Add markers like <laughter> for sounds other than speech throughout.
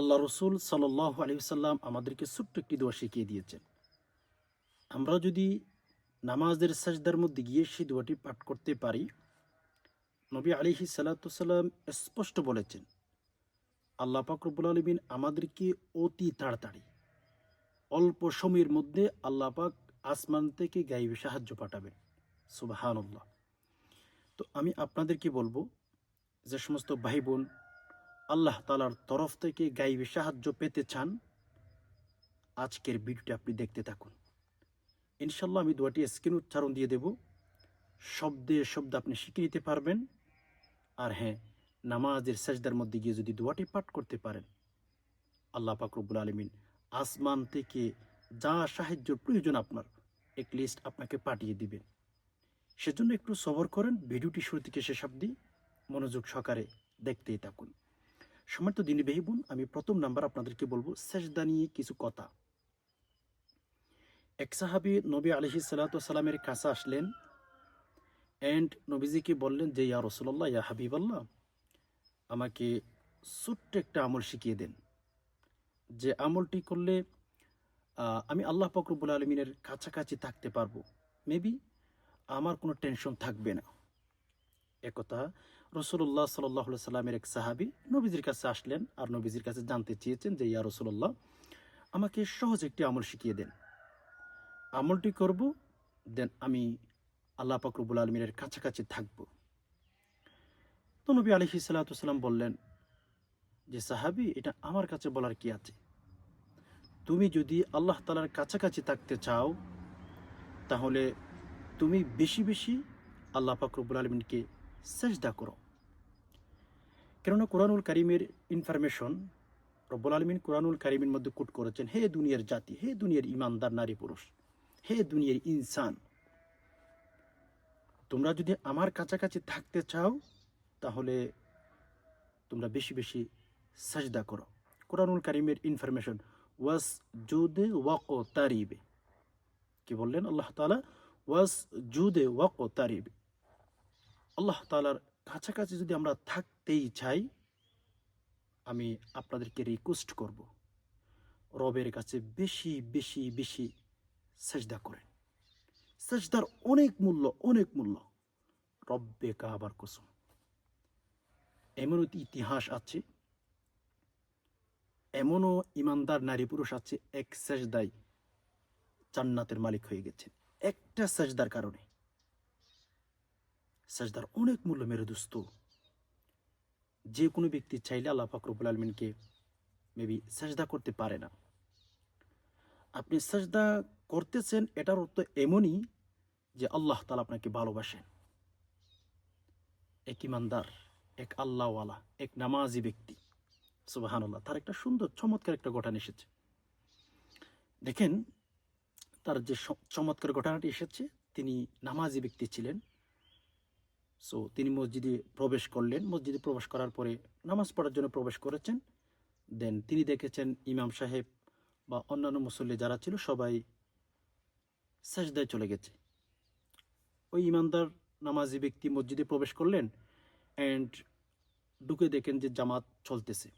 আল্লাহ রসুল সাল্লাহ আলহিসাল্লাম আমাদেরকে ছোট্ট একটি দোয়া শিখিয়ে দিয়েছেন। আমরা যদি নামাজের সাজদার মধ্যে গিয়ে সেই দোয়াটি পাঠ করতে পারি, নবী আলিহি সাল্লাতুসাল্লাম স্পষ্ট বলেছেন, আল্লাহ পাকরবুল আলমিন আমাদেরকে অতি তাড়াতাড়ি, অল্প সময়ের মধ্যে আল্লাহ পাক আসমান থেকে গাইবে সাহায্য পাঠাবেন। সুবাহান্লাহ তো আমি আপনাদেরকে বলব, যে সমস্ত ভাই বোন আল্লাহ তালার তরফ থেকে গাইবে সাহায্য পেতে চান, আজকের ভিডিওটি আপনি দেখতে থাকুন। ইনশাল্লাহ আমি দোয়াটি স্ক্রিন উচ্চারণ দিয়ে দেব। শব্দে শব্দ আপনি শিখে নিতে পারবেন। আর হ্যাঁ নামাজের সেজদার মধ্যে গিয়ে যদি দোয়াটি পাঠ করতে পারেন, আল্লাহ পাকরবুল আলমিন আসমান থেকে যা সাহায্যর প্রয়োজন আপনার, এক লিস্ট আপনাকে পাঠিয়ে দিবেন। সেজন্য একটু সবর করেন, ভিডিওটি শুরু থেকে শেষ অব্দি মনোযোগ সহকারে দেখতেই থাকুন। সমর্থ দিনী বেহিবুন আমি প্রথম নাম্বার আপনাদেরকে বলব, সেজদা নিয়ে কিছু কথা। এক সাহাবি নবী আলহি সাল্লামের কাছে আসলেন অ্যান্ড নবীজিকে বললেন যে, ইয়া রসুল্লাহ ইয়া হাবিব আল্লাহ আমাকে ছোট্ট একটা আমল শিখিয়ে দেন। যে আমলটি করলে আমি আল্লাহ ফকরবুল আলমিনের কাছাকাছি থাকতে পারব। মেবি আমার কোনো টেনশন থাকবে না। একথা রসুল্লাহ সাল্লাহ সাল্লামের এক সাহাবি নবীজির কাছে আসলেন আর নবীজির কাছে জানতে চেয়েছেন যে, ইয়া রসুল্লাহ আমাকে সহজ একটি আমল শিখিয়ে দেন। আমলটি করব, দেন আমি আল্লাহ ফকরবুল আলমিনের কাছাকাছি থাকব। তো নবী আলহি সাল্লাম বললেন, যে সাহাবি, এটা আমার কাছে বলার কি আছে? তুমি যদি আল্লাহ তালার কাছাকাছি থাকতে চাও, তাহলে তুমি বেশি বেশি আল্লাহ ফাকরবুল আলমিনকে সেজদা করো। কেননা কোরআনুল কারিমের ইনফরমেশন রব্বুল আলমিন কোরআনুল কারিমের মধ্যে কুট করেছেন, হে দুনিয়ার জাতি, হে দুনিয়ার ইমানদার নারী পুরুষ, হে দুনিয়ার ইনসান, তোমরা যদি আমার কাছাকাছি থাকতে চাও, তাহলে তোমরা বেশি বেশি সাজদা করো। কোরআনুল কারিমের ইনফরমেশন ওয়াস জুদে ওয়াক তারিবে কি বললেন? আল্লাহ তালা ওয়াস জুদে ওয়াক তারিবে আল্লাহ তালার কাছাকাছি যদি আমরা থাকতেই চাই, আমি আপনাদেরকে রিকোয়েস্ট করব। রবের কাছে বেশি বেশি বেশি সেজদা করেন। সেজদার অনেক মূল্য অনেক মূল্য। রব্বে কাবার কুসুম। এমন ইতিহাস আছে, এমনও ইমানদার নারী পুরুষ আছে, এক সেজদাই জান্নাতের মালিক হয়ে গেছে একটা সেজদার কারণে। সেজদার অনেক মূল্য মেরে দোস্ত। যে কোনো ব্যক্তি চাইলে আল্লাহ ফাকরবুল আলমিনকে মেবি সেজদা করতে পারে না। আপনি সেজদা করতেছেন, এটার অর্থ এমনই যে আল্লাহ তালা আপনাকে ভালোবাসেন। এক ইমানদার, এক আল্লাহওয়ালা, এক নামাজি ব্যক্তি। সুবাহান আল্লাহ তার একটা সুন্দর, চমৎকার একটা ঘটনা এসেছে। দেখেন, তার যে চমৎকার ঘটনাটি এসেছে, তিনি নামাজি ব্যক্তি ছিলেন। সো তিনি মসজিদে প্রবেশ করলেন। মসজিদে প্রবেশ করার পরে নামাজ পড়ার জন্য প্রবেশ করেছেন। দেন তিনি দেখেছেন ইমাম সাহেব বা অন্যান্য মুসল্লি যারা ছিল সবাই সেজদায় চলে গেছে। ওই ইমানদার নামাজি ব্যক্তি মসজিদে প্রবেশ করলেন অ্যান্ড ঢুকে দেখেন যে জামাত চলতেছে।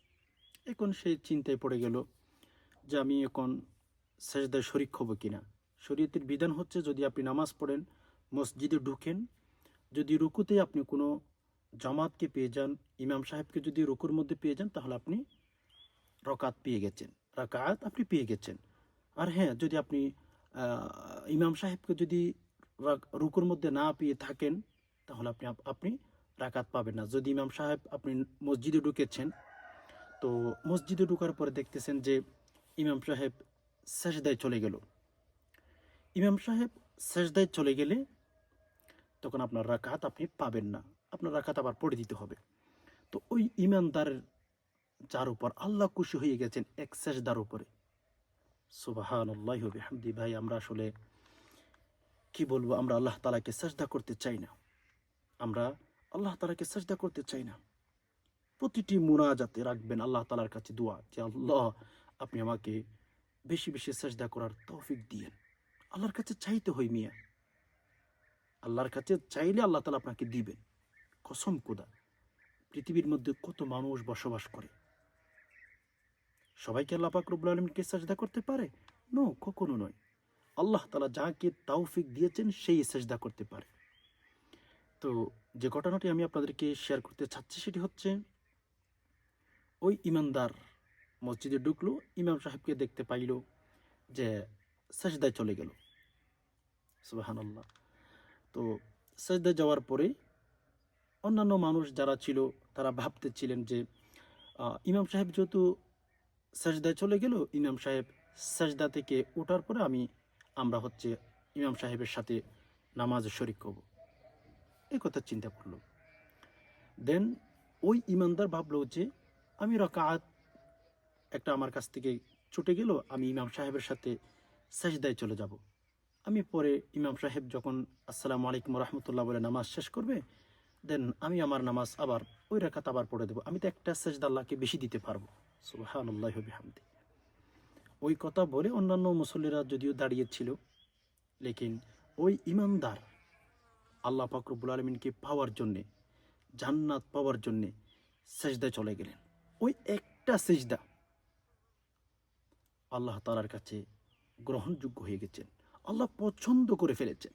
এখন সেই চিন্তায় পড়ে গেল যে আমি এখন সেজদায় শরিক হব কিনা। শরীয়তের বিধান হচ্ছে যদি আপনি নামাজ পড়েন, মসজিদে ঢুকেন যদি রুকুতে আপনি কোনো জামাতকে পেয়ে যান, ইমাম সাহেবকে যদি রুকুর মধ্যে পেয়ে যান, তাহলে আপনি রকাত পেয়ে গেছেন। রাকাত আপনি পেয়ে গেছেন। আর হ্যাঁ যদি আপনি ইমাম সাহেবকে যদি রুকুর মধ্যে না পেয়ে থাকেন, তাহলে আপনি আপনি রাকাত পাবেন না। যদি ইমাম সাহেব আপনি মসজিদে ঢুকেছেন, তো মসজিদে ঢুকার পরে দেখতেছেন যে ইমাম সাহেব সেজদায় চলে গেল। ইমাম সাহেব সেজদায় চলে গেলে তখন আপনার রাকাত আপনি পাবেন না। আপনার রাকাত আবার পড়ে দিতে হবে। তো ওই ইমানদারের যার উপর আল্লাহ খুশি হয়ে গেছেন এক সেজদার উপরে। সুবাহান হামদি ভাই, আমরা আসলে কি বলব, আমরা আল্লাহ তালাকে সেজদা করতে চাই না। আমরা আল্লাহ তালাকে সেজদা করতে চাই না। প্রতিটি মুনাজাতে রাখবেন আল্লাহ তালার কাছে দোয়া, যে আল্লাহ, আপনি আমাকে বেশি বেশি সেজদা করার তৌফিক দিয়েন। আল্লাহর কাছে চাইতে হই মিয়া। আল্লাহর কাছে চাইলে আল্লাহ তালা আপনাকে দিবেন। কসম কোদা পৃথিবীর মধ্যে কত মানুষ বসবাস করে। সবাইকে আল্লাহ পাক রব্বুল আলমিনকে সাজদা করতে পারে? নো, কখনো নয়। আল্লাহ তালা যাকে তাওফিক দিয়েছেন, সেই সাজদা করতে পারে। তো যে ঘটনাটি আমি আপনাদেরকে শেয়ার করতে চাচ্ছি, সেটি হচ্ছে, ওই ইমানদার মসজিদে ঢুকলো, ইমাম সাহেবকে দেখতে পাইল যে সাজদায় চলে গেল। সুবাহান আল্লাহ তো সাজদায় যাওয়ার পরে অন্যান্য মানুষ যারা ছিল, তারা ভাবতেছিলেন যে ইমাম সাহেব যেহেতু সাজদায় চলে গেল, ইমাম সাহেব সাজদা থেকে ওঠার পরে আমি, আমরা হচ্ছে ইমাম সাহেবের সাথে নামাজে শরিক করব এই কথা চিন্তা করল। দেন ওই ইমানদার ভাবলো যে, আমি রকাত একটা আমার কাছ থেকে ছুটে গেল, আমি ইমাম সাহেবের সাথে সাজদায় চলে যাব। আমি পরে ইমাম সাহেব যখন আসসালামু আলাইকুম রহমতুল্লাহ বলে নামাজ শেষ করবে দেন আমি আমার নামাজ আবার ওই রেখাত আবার পড়ে দেবো। আমি তো একটা সেজদা আল্লাহকে বেশি দিতে পারব। সুবাহান্লাহ বিহামদি। ওই কথা বলে অন্যান্য মুসল্লিরা যদিও দাঁড়িয়েছিল লেকিন ওই ইমানদার আল্লাহ ফাকরুবুল আলমিনকে পাওয়ার জন্যে, জান্নাত পাওয়ার জন্যে সেজদায় চলে গেলেন। ওই একটা সেজদা আল্লাহ তালার কাছে গ্রহণযোগ্য হয়ে গেছেন। আল্লাহ পছন্দ করে ফেলেছেন।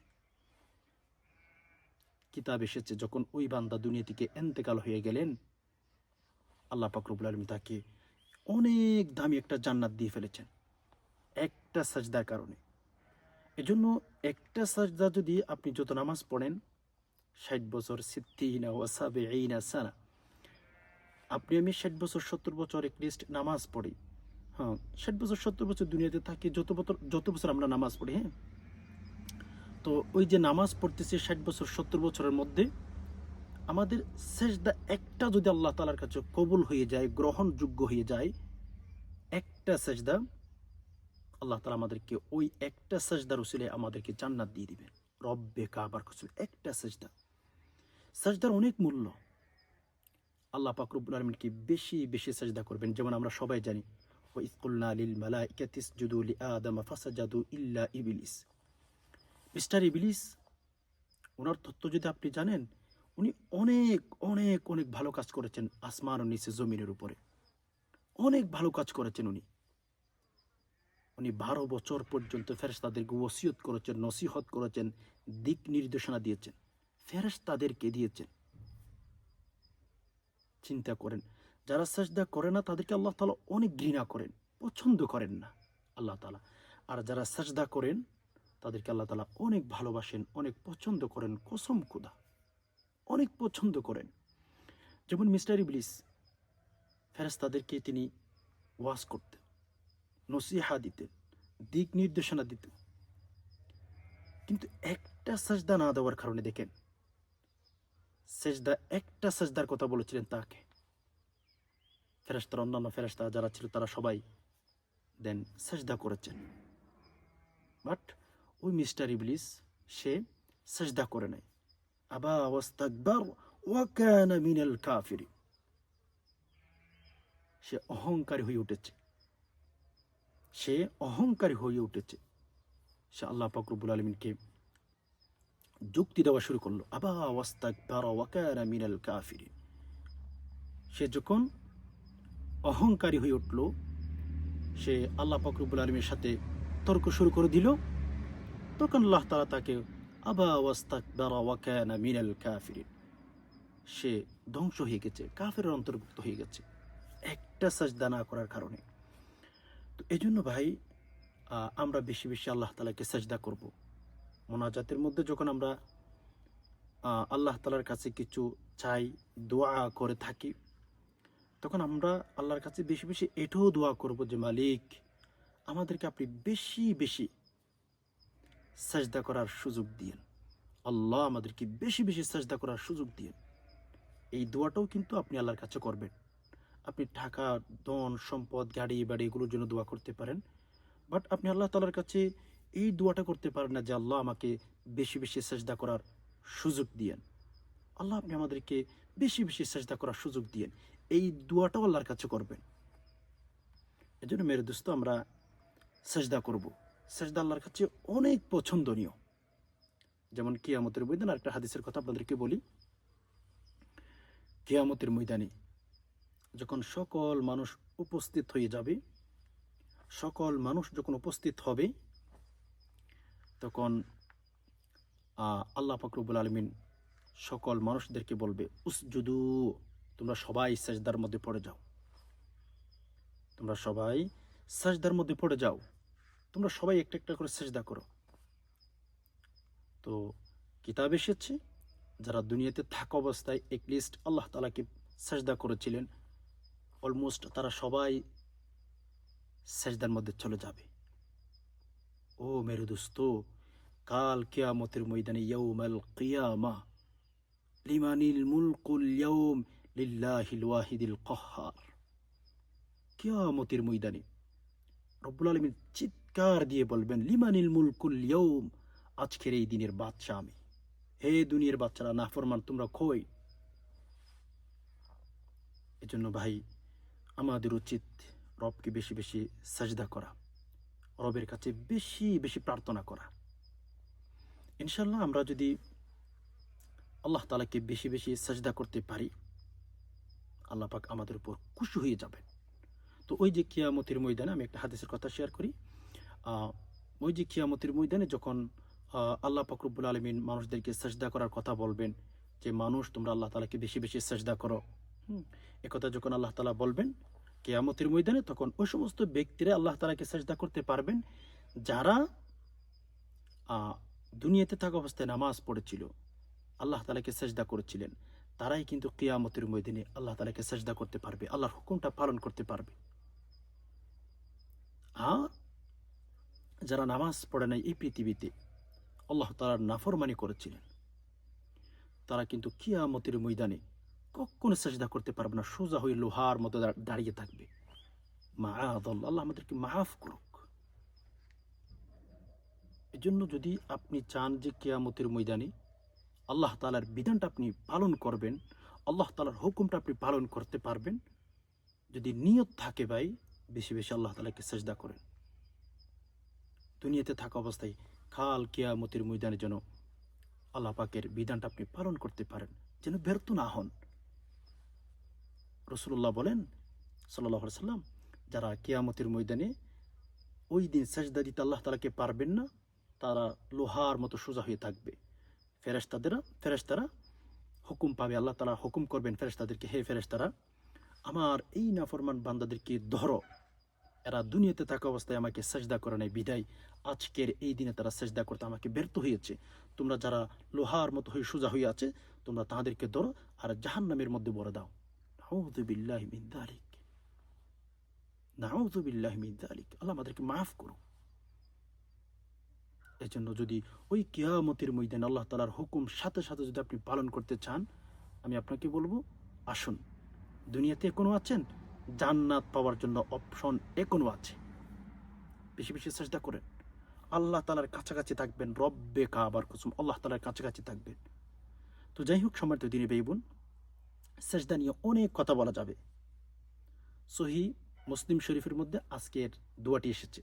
কিতাব এসেছে, যখন ওই বান্দা দুনিয়া থেকে এন্তেকাল হয়ে গেলেন, আল্লাহ পাকরবুল আলম তাকে অনেক দামি একটা জান্নাত দিয়ে ফেলেছেন, একটা সাজদার কারণে। এজন্য একটা সাজদা যদি আপনি যত নামাজ পড়েন, ষাট বছর সিদ্দিনা ওয়াসাবে এইনা সানা, আপনি আমি ষাট বছর সত্তর বছর লিস্ট নামাজ পড়ি। হ্যাঁ ষাট বছর, সত্তর বছর দুনিয়াতে থাকি, যত বছর যত বছর আমরা নামাজ পড়ি হ্যাঁ? তো ওই যে নামাজ পড়তেছি ষাট বছর, সত্তর বছরের মধ্যে, আমাদের সেজদা একটা যদি আল্লাহ তালার কাছে কবুল হয়ে যায়, গ্রহণযোগ্য হয়ে যায়, একটা সেজদা আল্লাহ তালা আমাদেরকে ওই একটা সেজদার উসিলে আমাদেরকে জান্নাত দিয়ে দিবেন। রব্বে কাবার কুসুল একটা সেজদা। সেজদার অনেক মূল্য। আল্লাহ পাকরুবুল আলমিনকে বেশি বেশি সেজদা করবেন, যেমন আমরা সবাই জানি ও ইসকুল্লা লিল মালাইকাতিস জুদু লি আদম ফাসাজাদু ইল্লা ইবিলিস ওনার তত্ত্ব যদি আপনি জানেন, উনি অনেক অনেক অনেক ভালো কাজ করেছেন আসমান ও নিচে জমিনের উপরে। অনেক ভালো কাজ করেছেন উনি। উনি বারো বছর পর্যন্ত ফেরেশতাদেরকে ওসিয়ত করেছেন, নসিহত করেছেন, দিক নির্দেশনা দিয়েছেন। ফেরেশতাদেরকে দিয়েছেন। চিন্তা করেন যারা সাজদা করে না, তাদেরকে আল্লাহ তালা অনেক ঘৃণা করেন, পছন্দ করেন না আল্লাহ তালা আর যারা সাজদা করেন, তাদেরকে আল্লাহ তালা অনেক ভালোবাসেন, অনেক পছন্দ করেন, কসম খুদা, অনেক পছন্দ করেন। যেমন মিস্টার ইবলিস ফেরেস্তাদেরকে তিনি ওয়াজ করতেন, নসিহা দিতেন, দিক নির্দেশনা দিতেন। কিন্তু একটা সাজদা না দেওয়ার কারণে দেখেন, সেজদা একটা সাজদার কথা বলেছিলেন তাকে। ফেরেস্তার অন্যান্য ফেরেস্তা যারা ছিল, তারা সবাই দেন সেজদা করেছেন। বাট ওই মিস্টার ইবলিস, সে সেজদা করে নাই। আবা ওয়াস্তাকবার ওয়াকানা মিনাল কাফিরি সে অহংকারী হয়ে উঠেছে। সে অহংকারী হয়ে উঠেছে। সে আল্লাহ পাকরবুল আলমিনকে যুক্তি দেওয়া শুরু করল। আবা ওয়াস্তাকবার ওয়াকানা মিনাল কাফিরি সে যখন অহংকারী হয়ে উঠল। সে আল্লাহ পাকরবুল আলমীর সাথে তর্ক শুরু করে দিল। তখন আল্লাহ তালা তাকে, আবা কাফিরিন। সে ধ্বংস হয়ে গেছে, কাফের অন্তর্ভুক্ত হয়ে গেছে, একটা সাজদা না করার কারণে। তো এই জন্য ভাই আমরা বেশি বেশি আল্লাহ তালাকে সাজদা করব। মোনাজাতের মধ্যে যখন আমরা আল্লাহ তালার কাছে কিছু চাই, দোয়া করে থাকি তখন আমরা আল্লাহর কাছে বেশি বেশি এটাও দোয়া করব যে, মালিক, আমাদেরকে আপনি বেশি বেশি সাজদা করার সুযোগ দিয়েন। আল্লাহ আমাদেরকে বেশি বেশি সাজদা করার সুযোগ দিয়েন। এই দোয়াটাও কিন্তু আপনি আল্লাহর কাছে করবেন। আপনি টাকা, ধন, সম্পদ, গাড়ি, বাড়ি এগুলোর জন্য দোয়া করতে পারেন। বাট আপনি আল্লাহ তালার কাছে এই দোয়াটা করতে পারেন না যে, আল্লাহ আমাকে বেশি বেশি সাজদা করার সুযোগ দিয়েন। আল্লাহ আপনি আমাদেরকে বেশি বেশি সাজদা করার সুযোগ দিয়েন। এই দোয়াটাও আল্লাহর কাছে করবেন। এজন্য মেরে দোস্ত, আমরা সাজদা করব। সেজদা আল্লাহর কাছে অনেক পছন্দনীয়। যেমন কিয়ামতের ময়দান একটা হাদিসের কথা আপনাদেরকে বলি। কিয়ামতের ময়দানে যখন সকল মানুষ উপস্থিত হয়ে যাবে, সকল মানুষ যখন উপস্থিত হবে, তখন আল্লাহ ফকরবুল আলমিন সকল মানুষদেরকে বলবে, উসজুদু। তোমরা সবাই সাজদার মধ্যে পড়ে যাও। তোমরা সবাই সাজদার মধ্যে পড়ে যাও। তোমরা সবাই একটা একটা করে সেজদা করো। তো কিতাব এসেছে, যারা দুনিয়াতে থাকা অবস্থায় একলিস্ট আল্লাহ তালাকে সেজদা করেছিলেন অলমোস্ট তারা সবাই সেজদার মধ্যে চলে যাবে। ও মেরু দোস্ত, কাল কিয়ামতের ময়দানে ইয়াউমাল কিয়ামা, লিমানিল মুলকুল ইয়াউম লিল্লাহিল ওয়াহিদিল কহ্হার কিয়ামতের ময়দানে রব্বুল আলমিন চিৎকার দিয়ে বলবেন, লিমানিল মুলকুল ইয়ৌম আজকের এই দিনের বাচ্চা আমি। হে দুনিয়ার বাচ্চারা, নাফরমান, তোমরা খই এজন্য ভাই, আমাদের উচিত রবকে বেশি বেশি সাজদা করা, রবের কাছে বেশি বেশি প্রার্থনা করা। ইনশাল্লাহ আমরা যদি আল্লাহ তালাকে বেশি বেশি সাজদা করতে পারি আল্লাহ পাক আমাদের উপর খুশি হয়ে যাবেন। তো ওই যে কিয়ামতির ময়দানে আমি একটা হাদিসের কথা শেয়ার করি। ওই যে কিয়ামতির ময়দানে যখন আল্লাহ ফকরবুল আলমিন মানুষদেরকে সেজদা করার কথা বলবেন, যে মানুষ তোমরা আল্লাহ তালাকে বেশি বেশি সেজদা করো। একথা যখন আল্লাহ তালা বলবেন, কেয়ামতের ময়দানে তখন ওই সমস্ত ব্যক্তিরা আল্লাহ তালাকে সেজদা করতে পারবেন, যারা দুনিয়াতে থাকা অবস্থায় নামাজ পড়েছিল, আল্লাহ তালাকে সেজদা করেছিলেন। তারাই কিন্তু কিয়ামতের ময়দানে আল্লাহ তালাকে সেজদা করতে পারবে, আল্লাহর হুকুমটা পালন করতে পারবে। আর যারা নামাজ পড়ে নাই এই পৃথিবীতে, আল্লাহ তালার নাফরমানি করেছিলেন। তারা কিন্তু কিয়ামতের ময়দানে কখনো সেজদা করতে পারবে না, সোজা হয়ে লোহার মতো দাঁড়িয়ে থাকবে। মা আল্লাহ আমাদেরকে মাফ করুক। এজন্য যদি আপনি চান যে কিয়ামতের ময়দানে আল্লাহ তালার বিধানটা আপনি পালন করবেন, আল্লাহ তালার হুকুমটা আপনি পালন করতে পারবেন। যদি নিয়ত থাকে ভাই, বেশি বেশি আল্লাহ তালাকে সেজদা করেন। দুনিয়াতে থাকা অবস্থায় খাল কিয়ামতের ময়দানে যেন আল্লাহ পাকের বিধানটা আপনি পালন করতে পারেন, যেন ব্যর্থ না হন। রসুল্লাহ বলেন সাল্লাহ সাল্লাম যারা কিয়ামতের ময়দানে ওই দিন সেজদা দিতে আল্লাহ তালাকে পারবেন না, তারা লোহার মতো সোজা হয়ে থাকবে। ফেরেস্তাদেরা ফেরেস্তারা হুকুম পাবে, আল্লাহ তালা হুকুম করবেন ফেরেস্তাদেরকে হে ফেরেস্তারা আমার এই নাফরমান বান্দাদেরকে ধরো। এরা দুনিয়াতে থাকা অবস্থায় আমাকে সেজদা করে নেয় বিদায়। আজকের এই দিনে তারা সেজদা করতে আমাকে ব্যর্থ হয়েছে। তোমরা যারা লোহার মতো হয়ে সোজা হয়ে আছে, তোমরা তাদেরকে ধরো আর জাহান্নামের মধ্যে বলে দাও। নাউযু বিল্লাহি মিন যালিক নাউযু বিল্লাহি মিন আল্লাহ আমাদেরকে মাফ করুন এই জন্য যদি ওই কিয়ামতের ময়দানে আল্লাহ তালার হুকুম সাথে সাথে যদি আপনি পালন করতে চান, আমি আপনাকে বলব, আসুন। দুনিয়াতে এখনও আছেন, জান্নাত পাওয়ার জন্য অপশন এখনও আছে। বেশি বেশি চেষ্টা করেন। আল্লাহ তালার কাছাকাছি থাকবেন, রব্বে কাবার কুসুম, আল্লাহ তালার কাছাকাছি থাকবেন। তো যাই হোক সময় তো দিনে বেইবুন সেজদা নিয়ে অনেক কথা বলা যাবে। সহি মুসলিম শরীফের মধ্যে আজকের দোয়াটি এসেছে।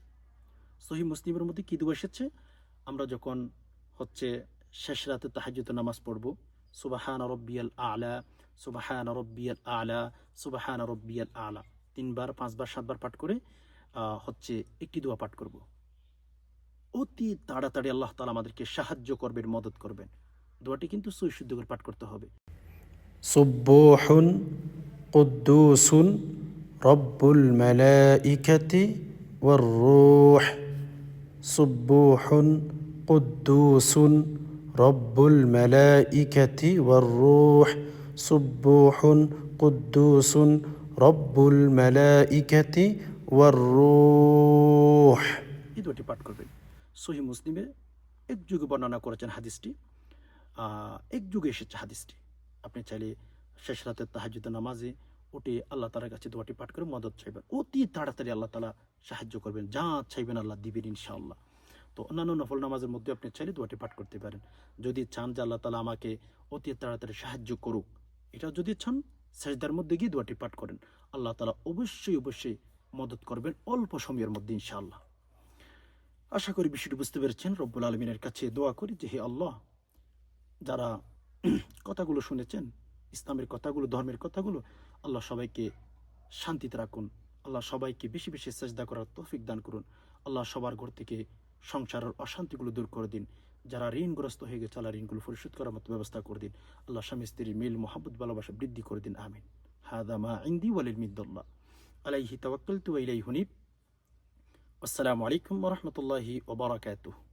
সহি মুসলিমের মধ্যে কি দোয়া এসেছে? আমরা যখন হচ্ছে শেষ রাতে তাহাজুত নামাজ পড়ব, সুবাহান রব্বিয়াল আলা, সুবাহান রব্বিয়াল আলা, সুবাহান রব্বিয়াল আলা। তিনবার, পাঁচবার, সাতবার পাঠ করে হচ্ছে একটি দোয়া পাঠ করব। অতি তাড়াতাড়ি আল্লাহ তালা আমাদেরকে সাহায্য করবেন, মদত করবেন। দোয়াটি কিন্তু সুইশুদ্ধ করে পাঠ করতে হবে। সুব্বোহন কুদ্দুসুন রব্বুল মালাইকাতি ওয়ার রূহ। সুব্বুহন কুদ্দুসুন রব্বুল মালাইকাতি ওয়াররুহ সুব্বুহন কুদ্দুসুন রব্বুল মালাইকাতি ওয়াররুহ এই দুটি পাঠ করবেন। সহি মুসলিমে এক যুগে বর্ণনা করেছেন হাদিসটি। এক যুগে এসেছে হাদিসটি। আপনি চাইলে শেষ রাতের তাহাজুদ নামাজে ওটি আল্লাহ তালার কাছে দোয়াটি পাঠ করে মদত চাইবেন। অতি তাড়াতাড়ি আল্লাহ তালা সাহায্য করবেন, যা চাইবেন আল্লাহ দিবেন ইনশাআল্লাহ। তো অন্যান্য নফল নামাজের মধ্যে আপনি চাইলে দোয়াটি পাঠ করতে পারেন। যদি চান যে আল্লাহ তালা আমাকে অতি তাড়াতাড়ি সাহায্য করুক, এটা যদি চান, সেজদার মধ্যে গিয়ে দোয়াটি পাঠ করেন। আল্লাহ তালা অবশ্যই অবশ্যই মদত করবেন অল্প সময়ের মধ্যে ইনশাআল্লাহ। আশা করি বিষয়টি বুঝতে পেরেছেন। রব্বুল আলমিনের কাছে দোয়া করি যে হে আল্লাহ, যারা <clears throat> কথাগুলো শুনেছেন, ইসলামের কথাগুলো, ধর্মের কথাগুলো, আল্লাহ সবাইকে শান্তিতে রাখুন। আল্লাহ সবাইকে বেশি বেশি চেষ্টা করার তৌফিক দান করুন। আল্লাহ সবার ঘর থেকে সংসারের অশান্তিগুলো দূর করে দিন। যারা ঋণগ্রস্ত হয়ে গেছে তারা ঋণগুলো পরিশোধ করার মতো ব্যবস্থা করে দিন। আল্লাহ স্বামী, স্ত্রীর মিল মোহাম্মদ ভালোবাসা বৃদ্ধি করে দিন। আমিন। হাদা মা ইন্দি ওয়ালিল মিদ্দুল্লাহ আলাইহি তাওয়াক্কালতু ওয়া ইলাইহি হুনিব। আসসালামু আলাইকুম ওয়া রাহমাতুল্লাহি ওয়া বারাকাতুহু।